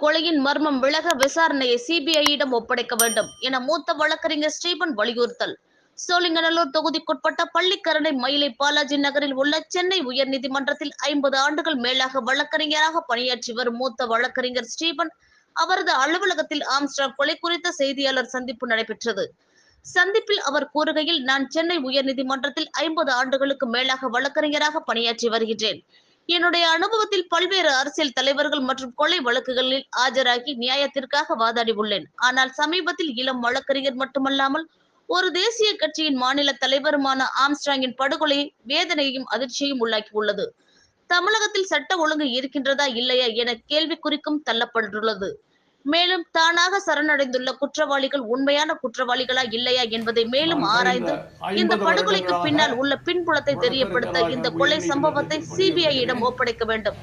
கொலையின் மர்மம் விலக விசாரணையை சிபிஐயிடம் ஒப்படைக்க வேண்டும் என மூத்த வழக்கறிஞர் ஸ்டீபன் வலியுறுத்தல். சோழிங்கநல்லூர் தொகுதிக்குட்பட்ட பள்ளிக்கரணை மயிலை பாலாஜி நகரில் உள்ள சென்னை உயர்நீதிமன்றத்தில் ஐம்பது ஆண்டுகள் மேலாக வழக்கறிஞராக பணியாற்றி வரும் மூத்த வழக்கறிஞர் ஸ்டீபன் அவரது அலுவலகத்தில் ஆம்ஸ்டாங் கொலை குறித்த செய்தியாளர் சந்திப்பு நடைபெற்றது. சந்திப்பில் அவர் கூறுகையில் நான் சென்னை உயர்நீதிமன்றத்தில் ஐம்பது ஆண்டுகளுக்கு மேலாக வழக்கறிஞராக பணியாற்றி வருகின்றேன். என்னுடைய அனுபவத்தில் பல்வேறு அரசியல் தலைவர்கள் மற்றும் கொலை வழக்குகளில் ஆஜராகி நியாயத்திற்காக வாதாடி உள்ளேன் ஆனால் சமீபத்தில் இளம் வழக்கறிஞர் மட்டுமல்லாமல் ஒரு தேசிய கட்சியின் மாநில தலைவருமான ஆம்ஸ்ட்ராங்கின் படுகொலை வேதனையையும் அதிர்ச்சியையும் உள்ளாக்கி உள்ளது தமிழகத்தில் சட்ட ஒழுங்கு இருக்கின்றதா இல்லையா என கேள்வி குறிக்கும் தள்ளப்பட்டுள்ளது. மேலும் தானாக சரணடைந்துள்ள குற்றவாளிகள் உண்மையான குற்றவாளிகளா இல்லையா என்பதை மேலும் ஆராய்ந்து இந்த படுகொலைக்கு பின்னால் உள்ள பின்புலத்தை தெரியப்படுத்த இந்த கொலை சம்பவத்தை சிபிஐயிடம் ஒப்படைக்க வேண்டும்.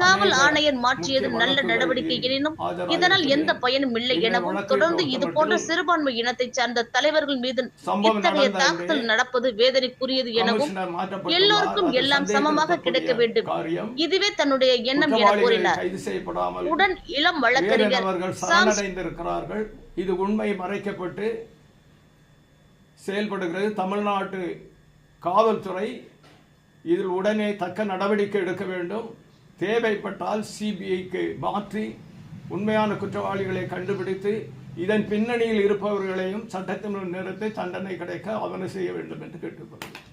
காவல் ஆணையர் மாற்றியது நல்ல நடவடிக்கை எனினும் இதனால் எந்த பயனும் இல்லை எனவும் தொடர்ந்து இது போன்ற சிறுபான்மை இனத்தை சார்ந்த தலைவர்கள் மீது இத்தகைய தாக்குதல் நடப்பது வேதனைக்குரியது எனவும் எல்லோருக்கும் எல்லாம் சமமாக கிடைக்க வேண்டும். இதுவே தன்னுடைய எண்ணம் என கூறினார். உடன் இளம் வழக்கறிஞர் இது உண்மை மறைக்கப்பட்டு செயல்படுகிறது. தமிழ்நாட்டு காவல்துறை இதில் உடனே தக்க நடவடிக்கை எடுக்க வேண்டும். தேவைப்பட்டால் சிபிஐக்கு மாற்றி உண்மையான குற்றவாளிகளை கண்டுபிடித்து இதன் பின்னணியில் இருப்பவர்களையும் சட்டத்தின் நிறுத்தி தண்டனை கிடைக்க அவனை செய்ய வேண்டும் என்று கேட்டுக்கொள்கிறேன்.